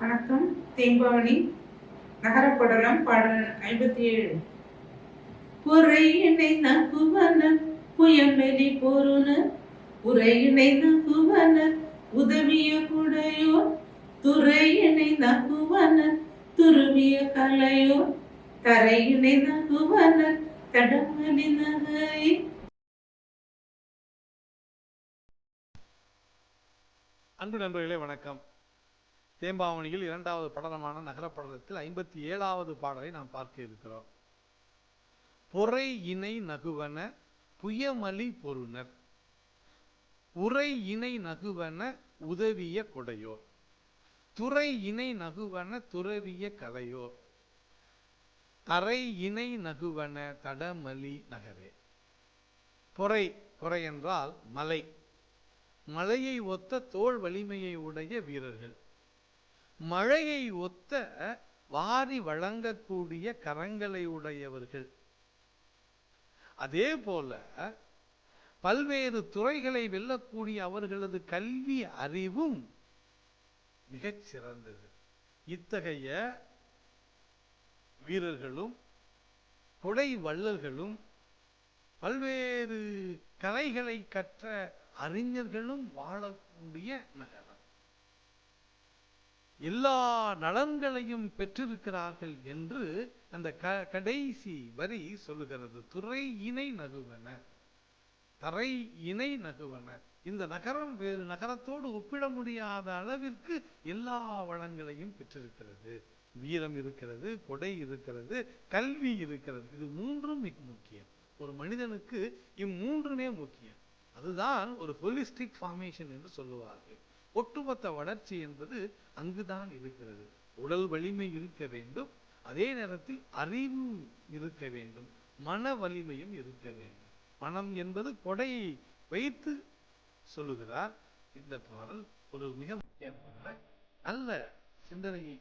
வணக்கம். தேம்பவனி நகரப்படலம் பாடல் ஐம்பத்தி ஏழு பொறையினை நகுவன புயமெலி பொருன. உரையினை நகுவன உதவிய குடையோ துறையினை நகுவன துருவிய கலையோ தரையினை நகுவன தடமலி நகை அன்பு நண்பர்களே வணக்கம். தேம்பாவணியில் இரண்டாவது படலமான நகரப்படலத்தில் ஐம்பத்தி ஏழாவது பாடலை நாம் பார்க்க இருக்கிறோம். பொறை இணை நகுவன புயமலி பொருணர் உரை இணை நகுவன உதவிய கொடையோர். துறை இணை நகுவன துறவிய கதையோர். தரை இணை நகுவன தடமலி நகரே. பொறை பொறை என்றால் மலை. மலையை ஒத்த தோள் வலிமையை உடைய வீரர்கள். மழையை ஒத்த வாரி வழங்கக்கூடிய கரங்களை உடையவர்கள். அதே போல பல்வேறு துறைகளை வெல்லக்கூடிய அவர்களது கல்வி அறிவும் மிகச் சிறந்தது. இத்தகைய வீரர்களும் கொடை வள்ளல்களும் பல்வேறு கலைகளை கற்ற அறிஞர்களும் வாழக்கூடிய நகரம். எல்லா நலன்களையும் பெற்றிருக்கிறார்கள் என்று அந்த க கடைசி வரி சொல்லுகிறது. துறை இணை நகுவன தரை இணை நகுவன. இந்த நகரம் வேறு நகரத்தோடு ஒப்பிட முடியாத அளவிற்கு எல்லா வளங்களையும் பெற்றிருக்கிறது. வீரம் இருக்கிறது கொடை இருக்கிறது கல்வி இருக்கிறது. இது மூன்றும் மிக முக்கியம். ஒரு மனிதனுக்கு இம்மூன்றுமே முக்கியம். அதுதான் ஒரு ஹோலிஸ்டிக் ஃபார்மேஷன் என்று சொல்லுவார்கள். ஒட்டுமொத்த வளர்ச்சி என்பது அங்குதான் இருக்கிறது. உடல் வலிமை இருக்க வேண்டும். அதே நேரத்தில் அறிவு இருக்க வேண்டும். மன வலிமையும் இருக்க வேண்டும். மனம் என்பது கொடையை வைத்து சொல்லுகிறார். இந்த பாடல் ஒரு மிக முக்கியமான நல்ல சிந்தனையை